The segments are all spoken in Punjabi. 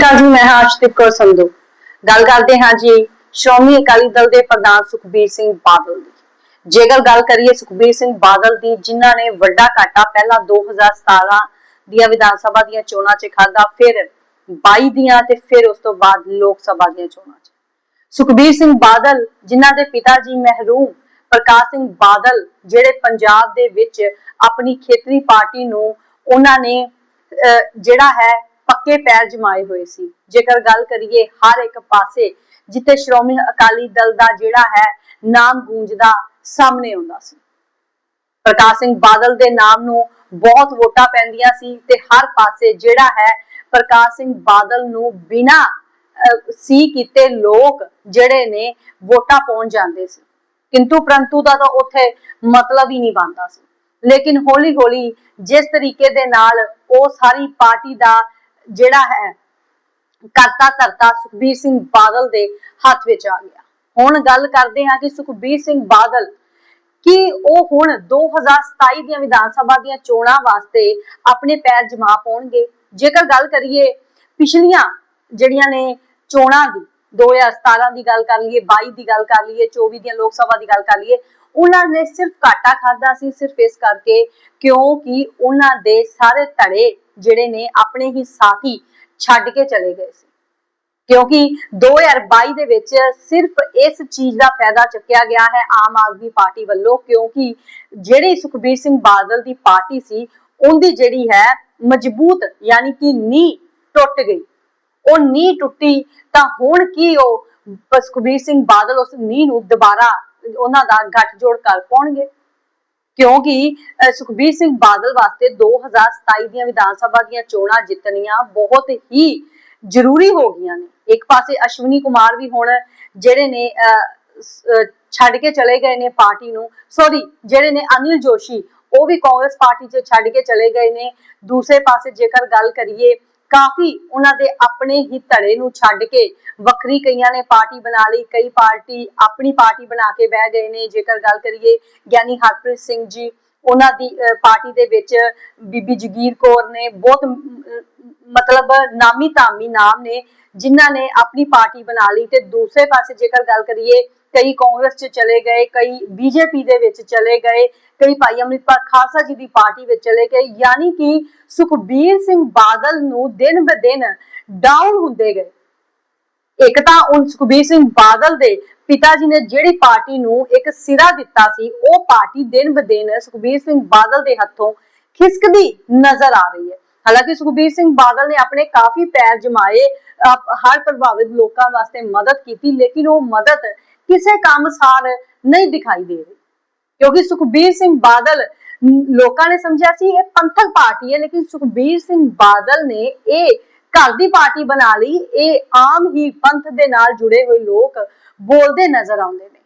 ਅਕਾਲ ਜੀ ਮੈਂ ਹਾਂ ਅਰਸ਼ਦੀਪ ਕੌਰ ਸੰਧੂ। ਗੱਲ ਕਰਦੇ ਹਾਂ ਜੀ ਸ਼੍ਰੋਮਣੀ ਅਕਾਲੀ ਦਲ ਦੇ ਪ੍ਰਧਾਨ ਸੁਖਬੀਰ ਸਿੰਘ ਬਾਦਲ ਦੀ। ਜੇਕਰ ਗੱਲ ਕਰੀਏ ਸੁਖਬੀਰ ਸਿੰਘ ਬਾਦਲ ਦੀ, ਜਿਨ੍ਹਾਂ ਨੇ ਵੱਡਾ ਘਾਟਾ ਪਹਿਲਾਂ 2017 ਦੀਆਂ ਵਿਧਾਨ ਸਭਾ ਦੀਆਂ ਚੋਣਾਂ 'ਚ ਖਾਦਾ ਫਿਰ 22 ਦੀਆਂ ਤੇ ਫਿਰ ਉਸ ਤੋਂ ਬਾਅਦ ਲੋਕ ਸਭਾ ਦੀਆਂ ਚੋਣਾਂ 'ਚ। ਸੁਖਬੀਰ ਸਿੰਘ ਬਾਦਲ, ਜਿਨ੍ਹਾਂ ਦੇ ਪਿਤਾ ਜੀ ਮਹਿਰੂਮ ਪ੍ਰਕਾਸ਼ ਸਿੰਘ ਬਾਦਲ, ਜਿਹੜੇ ਪੰਜਾਬ ਦੇ ਵਿੱਚ ਆਪਣੀ ਖੇਤਰੀ ਪਾਰਟੀ ਨੂੰ ਉਹਨਾਂ ਨੇ ਜਿਹੜਾ ਹੈ ਪੱਕੇ ਪੈਰ ਜਮਾਏ ਹੋਏ ਸੀ। ਜੇਕਰ ਗੱਲ ਕਰੀਏ ਹਰ ਇੱਕ ਪਾਸੇ ਜਿੱਥੇ ਸ਼੍ਰੋਮਣੀ ਅਕਾਲੀ ਦਲ ਦਾ ਜਿਹੜਾ ਹੈ ਨਾਮ ਗੂੰਜਦਾ ਸਾਹਮਣੇ ਆਉਂਦਾ ਸੀ। ਪ੍ਰਕਾਸ਼ ਸਿੰਘ ਬਾਦਲ ਦੇ ਨਾਮ ਨੂੰ ਬਹੁਤ ਵੋਟਾਂ ਪੈਂਦੀਆਂ ਸੀ ਤੇ ਹਰ ਪਾਸੇ ਜਿਹੜਾ ਹੈ ਪ੍ਰਕਾਸ਼ ਸਿੰਘ ਬਾਦਲ ਨੂੰ ਬਿਨਾ ਸੀ ਕੀਤੇ ਲੋਕ ਜਿਹੜੇ ਨੇ ਵੋਟਾਂ ਪਾਉਣ ਜਾਂਦੇ ਸੀ। ਕਿੰਤੂ ਪ੍ਰੰਤੂ ਦਾ ਤਾਂ ਉੱਥੇ ਮਤਲਬ ਹੀ ਨਹੀਂ ਬਣਦਾ ਸੀ। ਲੇਕਿਨ ਹੌਲੀ ਹੌਲੀ ਜਿਸ ਤਰੀਕੇ ਦੇ ਨਾਲ ਉਹ ਸਾਰੀ ਪਾਰਟੀ ਦਾ ਜਿਹੜਾ ਹੈ, ਕਰਤਾ ਧਰਤਾ ਸੁਖਬੀਰ ਸਿੰਘ ਬਾਦਲ ਦੇ ਹੱਥ ਵਿੱਚ ਆ ਗਿਆ। ਹੁਣ ਗੱਲ ਕਰਦੇ ਹਾਂ ਕਿ ਸੁਖਬੀਰ ਸਿੰਘ ਬਾਦਲ ਕਿ ਉਹ ਹੁਣ 2027 ਦੀਆਂ ਵਿਧਾਨ ਸਭਾ ਦੀਆਂ ਚੋਣਾਂ ਵਾਸਤੇ ਆਪਣੇ ਪੈਰ ਜਮਾ ਪਾਉਣਗੇ? ਜੇਕਰ ਗੱਲ ਕਰੀਏ ਪਿਛਲੀਆਂ ਜਿਹੜੀਆਂ ਨੇ ਚੋਣਾਂ ਦੀ 2017 ਦੀ ਗੱਲ ਕਰ ਲਈਏ 22 ਦੀ ਗੱਲ ਕਰ ਲਈਏ 24 ਦੀਆਂ ਲੋਕ ਸਭਾ ਦੀ ਗੱਲ ਕਰ ਲਈਏ, ਉਹਨਾਂ ਨੇ ਸਿਰਫ ਘਾਟਾ ਖਾਦਾ ਸੀ ਸਿਰਫ ਇਸ ਕਰਕੇ ਕਿਉਂਕਿ ਉਹਨਾਂ ਦੇ ਸਾਰੇ ਧੜੇ ਜਿਹੜੇ ਨੇ ਆਪਣੇ ਹੀ ਸਾਥੀ ਛੱਡ ਕੇ ਚਲੇ ਗਏ ਸੀ। ਕਿਉਂਕਿ 2022 ਦੇ ਵਿੱਚ ਸਿਰਫ ਇਸ ਚੀਜ਼ ਦਾ ਫਾਇਦਾ ਚੁੱਕਿਆ ਗਿਆ ਹੈ ਆਮ ਆਦਮੀ ਪਾਰਟੀ ਵੱਲੋਂ, ਕਿਉਂਕਿ ਜਿਹੜੀ ਸੁਖਬੀਰ ਸਿੰਘ ਬਾਦਲ ਦੀ ਪਾਰਟੀ ਸੀ, ਉਹਦੀ ਜਿਹੜੀ ਹੈ ਮਜ਼ਬੂਤ ਯਾਨੀ ਕਿ ਨੀ ਟੁੱਟ ਗਈ। ਉਹ ਨੀ ਟੁੱਟੀ ਤਾਂ ਹੁਣ ਕੀ ਉਹ ਸੁਖਬੀਰ ਸਿੰਘ ਬਾਦਲ ਉਸ ਨੀ ਨੂੰ ਦੁਬਾਰਾ ਉਹਨਾਂ ਦਾ ਗੱਠਜੋੜ ਕਰ ਪਾਉਣਗੇ? ਕਿਉਂਕਿ ਸੁਖਬੀਰ ਸਿੰਘ ਬਾਦਲ ਵਾਸਤੇ 2027 ਦੀਆਂ ਵਿਧਾਨ ਸਭਾ ਦੀਆਂ ਚੋਣਾਂ ਜਿੱਤਣੀਆਂ ਬਹੁਤ ਹੀ ਜ਼ਰੂਰੀ ਹੋ ਗਈਆਂ ਨੇ। ਇੱਕ ਪਾਸੇ ਅਸ਼ਵਨੀ ਕੁਮਾਰ ਵੀ ਹੁਣ ਜਿਹੜੇ ਨੇ ਛੱਡ ਕੇ ਚਲੇ ਗਏ ਨੇ ਪਾਰਟੀ ਨੂੰ। ਸੌਰੀ ਜਿਹੜੇ ਨੇ ਅਨਿਲ ਜੋਸ਼ੀ, ਉਹ ਵੀ ਕਾਂਗਰਸ ਪਾਰਟੀ 'ਚ ਛੱਡ ਕੇ ਚਲੇ ਗਏ ਨੇ। ਦੂਸਰੇ ਪਾਸੇ ਜੇਕਰ ਗੱਲ ਕਰੀਏ ਕਾਫੀ ਉਹਨਾਂ ਦੇ ਆਪਣੇ ਹੀ ਧੜੇ ਨੂੰ ਛੱਡ ਕੇ ਵੱਖਰੀ ਕਈਆਂ ਨੇ ਪਾਰਟੀ ਬਣਾ ਲਈ, ਕਈ ਪਾਰਟੀ ਆਪਣੀ ਪਾਰਟੀ ਬਣਾ ਕੇ ਬਹਿ ਗਏ ਨੇ। ਜੇਕਰ ਗੱਲ ਕਰੀਏ ਗਿਆਨੀ ਹਰਪ੍ਰੀਤ ਸਿੰਘ ਜੀ, ਉਹਨਾਂ ਦੀ ਪਾਰਟੀ ਦੇ ਵਿੱਚ ਬੀਬੀ ਜਗੀਰ ਕੌਰ ਨੇ ਬਹੁਤ ਮਤਲਬ ਨਾਮੀ ਧਾਮੀ ਨਾਮ ਨੇ, ਜਿਨ੍ਹਾਂ ਨੇ ਆਪਣੀ ਪਾਰਟੀ ਬਣਾ ਲਈ ਤੇ ਦੂਸਰੇ ਪਾਸੇ ਜੇਕਰ ਗੱਲ ਕਰੀਏ, ਕਈ ਕਾਂਗਰਸ 'ਚ ਚਲੇ ਗਏ, ਕਈ ਬੀਜੇਪੀ ਦੇ ਵਿੱਚ ਚਲੇ ਗਏ, ਕਈ ਭਾਈ ਅੰਮ੍ਰਿਤਪਾਲ ਖਾਲਸਾ ਜੀ ਦੀ ਪਾਰਟੀ ਵਿੱਚ ਚਲੇ ਗਏ, ਯਾਨੀ ਕਿ ਸੁਖਬੀਰ ਸਿੰਘ ਬਾਦਲ ਨੂੰ ਦਿਨ ਬ ਦਿਨ ਡਾਊਨ ਹੁੰਦੇ ਗਏ। ਇੱਕ ਤਾਂ ਉਹ ਸੁਖਬੀਰ ਸਿੰਘ ਬਾਦਲ ਦੇ ਪਿਤਾ ਜੀ ਨੇ ਜਿਹੜੀ ਪਾਰਟੀ ਨੂੰ ਇੱਕ ਸਿਰਾ ਦਿੱਤਾ ਸੀ, ਉਹ ਪਾਰਟੀ ਦਿਨ ਬ ਦਿਨ ਸੁਖਬੀਰ ਸਿੰਘ ਬਾਦਲ ਦੇ ਹੱਥੋਂ ਖਿਸਕਦੀ ਨਜ਼ਰ ਆ ਰਹੀ ਹੈ। ਹਾਲਾਂਕਿ ਸੁਖਬੀਰ ਸਿੰਘ ਬਾਦਲ ਨੇ ਆਪਣੇ ਕਾਫੀ ਪੈਰ ਜਮਾਏ ਹਰ ਪ੍ਰਭਾਵਿਤ ਲੋਕਾਂ ਵਾਸਤੇ ਮਦਦ ਕੀਤੀ, ਲੇਕਿਨ ਉਹ ਮਦਦ ਕਿਸੇ ਕੰਮ ਨਹੀਂ ਦਿਖਾਈ ਦੇ ਰਹੀ। ਕਿਉਂਕਿ ਸੁਖਬੀਰ ਸਿੰਘ ਬਾਦਲ ਲੋਕਾਂ ਨੇ ਸਮਝਿਆ ਸੀ ਇਹ ਪੰਥਕ ਪਾਰਟੀ ਹੈ, ਲੇਕਿਨ ਸੁਖਬੀਰ ਸਿੰਘ ਬਾਦਲ ਨੇ ਇਹ ਘਰ ਦੀ ਪਾਰਟੀ ਬਣਾ ਲਈ, ਇਹ ਆਮ ਹੀ ਪੰਥ ਦੇ ਨਾਲ ਜੁੜੇ ਹੋਏ ਲੋਕ ਬੋਲਦੇ ਨਜ਼ਰ ਆਉਂਦੇ ਨੇ।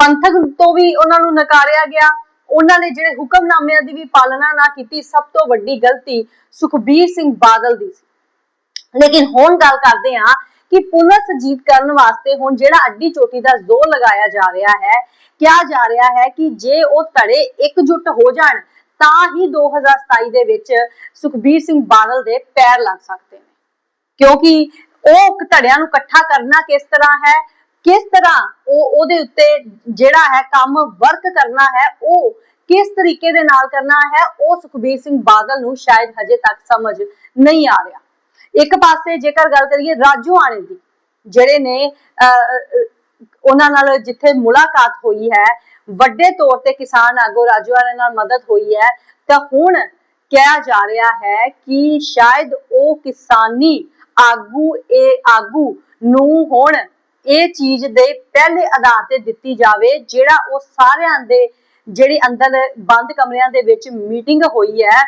ਪੰਥਕ ਤੋਂ ਵੀ ਉਹਨਾਂ ਨੂੰ ਨਕਾਰਿਆ ਗਿਆ ਉਹਨਾਂ ਨੇ ਜਿਹੜੇ ਹੁਕਮਨਾਮਿਆਂ ਦੀ ਵੀ ਪਾਲਣਾ ਨਾ ਕੀਤੀ, ਸਭ ਤੋਂ ਵੱਡੀ ਗਲਤੀ ਸੁਖਬੀਰ ਸਿੰਘ ਬਾਦਲ ਦੀ ਸੀ। ਲੇਕਿਨ ਹੁਣ ਗੱਲ ਕਰਦੇ ਹਾਂ ਕਿ ਪੁਨਰ ਸਜੀਵ ਕਰਨ ਵਾਸਤੇ ਹੁਣ ਜਿਹੜਾ ਅੱਡੀ ਚੋਟੀ ਦਾ ਜ਼ੋਰ ਲਗਾਇਆ ਜਾ ਰਿਹਾ ਹੈ, ਕਿਹਾ ਜਾ ਰਿਹਾ ਹੈ ਕਿ ਜੇ ਉਹ ਧੜੇ ਇਕਜੁੱਟ ਹੋ ਜਾਣ, ਤਾਂ ਹੀ 2027 ਦੇ ਵਿੱਚ ਸੁਖਬੀਰ ਸਿੰਘ ਬਾਦਲ ਦੇ ਪੈਰ ਲੱਗ ਸਕਦੇ ਨੇ। ਕਿਉਂਕਿ ਉਹ ਧੜਿਆਂ ਨੂੰ ਇਕੱਠਾ ਕਰਨਾ ਕਿਸ ਤਰ੍ਹਾਂ ਹੈ? ਕਿਸ ਤਰ੍ਹਾਂ ਉਹ ਉਹਦੇ ਉੱਤੇ ਜਿਹੜਾ ਹੈ ਕੰਮ ਵਰਕ ਕਰਨਾ ਹੈ, ਉਹ ਕਿਸ ਤਰੀਕੇ ਦੇ ਨਾਲ ਕਰਨਾ ਹੈ, ਉਹ ਸੁਖਬੀਰ ਸਿੰਘ ਬਾਦਲ ਨੂੰ ਸ਼ਾਇਦ ਹਜੇ ਤੱਕ ਸਮਝ ਨਹੀਂ ਆ ਰਿਹਾ। ਇੱਕ ਪਾਸੇ ਜੇਕਰ ਗੱਲ ਕਰੀਏ ਰਾਜੂ ਆਣੇ ਦੀ, ਜਿਹੜੇ ਨੇ ਉਹਨਾਂ ਨਾਲ ਜਿੱਥੇ ਮੁਲਾਕਾਤ ਹੋਈ ਹੈ, ਵੱਡੇ ਤੌਰ ਤੇ ਕਿਸਾਨ ਆਗੂ ਰਾਜੂ ਆਣੇ ਨਾਲ ਮਦਦ ਹੋਈ ਹੈ, ਤਾਂ ਹੁਣ ਕਿਹਾ ਜਾ ਰਿਹਾ ਹੈ ਕਿ ਸ਼ਾਇਦ ਉਹ ਕਿਸਾਨੀ ਆਗੂ, ਇਹ ਆਗੂ ਨੂੰ ਹੁਣ ਇਹ ਚੀਜ਼ ਦੇ ਪਹਿਲੇ ਆਧਾਰ ਤੇ ਦਿੱਤੀ ਜਾਵੇ, ਜਿਹੜਾ ਉਹ ਸਾਰਿਆਂ ਦੇ ਜਿਹੜੇ ਅੰਦਰ ਬੰਦ ਕਮਰਿਆਂ ਦੇ ਵਿੱਚ ਮੀਟਿੰਗ ਹੋਈ ਹੈ,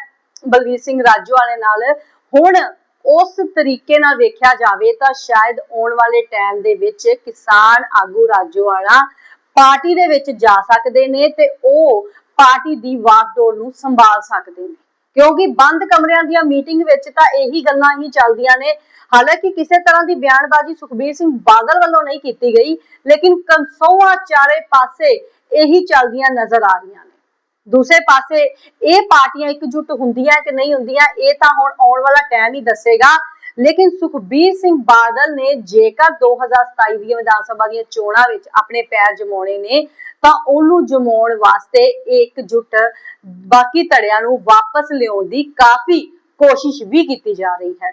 ਬਲਵੀਰ ਸਿੰਘ ਰਾਜੂ ਵਾਲੇ ਨਾਲ, ਹੁਣ ਉਸ ਤਰੀਕੇ ਨਾਲ ਵੇਖਿਆ ਜਾਵੇ ਤਾਂ ਸ਼ਾਇਦ ਆਉਣ ਵਾਲੇ ਟਾਈਮ ਦੇ ਵਿੱਚ ਕਿਸਾਨ ਆਗੂ ਰਾਜੋਵਾਲਾ ਪਾਰਟੀ ਦੇ ਵਿੱਚ ਜਾ ਸਕਦੇ ਨੇ ਤੇ ਉਹ ਪਾਰਟੀ ਦੀ ਵਾਕਡੋਰ ਨੂੰ ਸੰਭਾਲ ਸਕਦੇ ਨੇ। ਕਿਉਂਕਿ ਬੰਦ ਕਮਰਿਆਂ ਦੀਆਂ ਮੀਟਿੰਗ ਵਿੱਚ ਤਾਂ ਇਹੀ ਗੱਲਾਂ ਹੀ ਚੱਲਦੀਆਂ ਨੇ। ਹਾਲਾਂਕਿ ਕਿਸੇ ਤਰ੍ਹਾਂ ਦੀ ਬਿਆਨਬਾਜ਼ੀ ਸੁਖਬੀਰ ਸਿੰਘ ਬਾਦਲ ਵੱਲੋਂ ਨਹੀਂ ਕੀਤੀ ਗਈ, ਲੇਕਿਨ ਕੰਸੋਆ ਚਾਰੇ ਪਾਸੇ ਇਹੀ ਚੱਲਦੀਆਂ ਨਜ਼ਰ ਆ ਰਹੀਆਂ ਨੇ। ਦੂਸਰੇ ਪਾਸੇ ਇਹ ਪਾਰਟੀਆਂ ਇਕਜੁੱਟ ਹੁੰਦੀਆਂ ਕਿ ਨਹੀਂ ਹੁੰਦੀਆਂ, ਇਹ ਤਾਂ ਹੁਣ ਆਉਣ ਵਾਲਾ ਟਾਈਮ ਹੀ ਦੱਸੇਗਾ। ਲੇਕਿਨ ਸੁਖਬੀਰ ਸਿੰਘ ਬਾਦਲ ਨੇ ਜੇਕਰ 2027 ਦੀਆਂ ਵਿਧਾਨ ਸਭਾ ਦੀਆਂ ਚੋਣਾਂ ਵਿੱਚ ਆਪਣੇ ਪੈਰ ਜਮਾਉਣੇ ਨੇ ਤਾਂ ਉਹਨੂੰ ਜਮਾਉਣ ਵਾਸਤੇ ਇਕਜੁੱਟ ਬਾਕੀ ਧੜਿਆਂ ਨੂੰ ਵਾਪਸ ਲਿਆਉਣ ਦੀ ਕਾਫੀ ਕੋਸ਼ਿਸ਼ ਵੀ ਕੀਤੀ ਜਾ ਰਹੀ ਹੈ।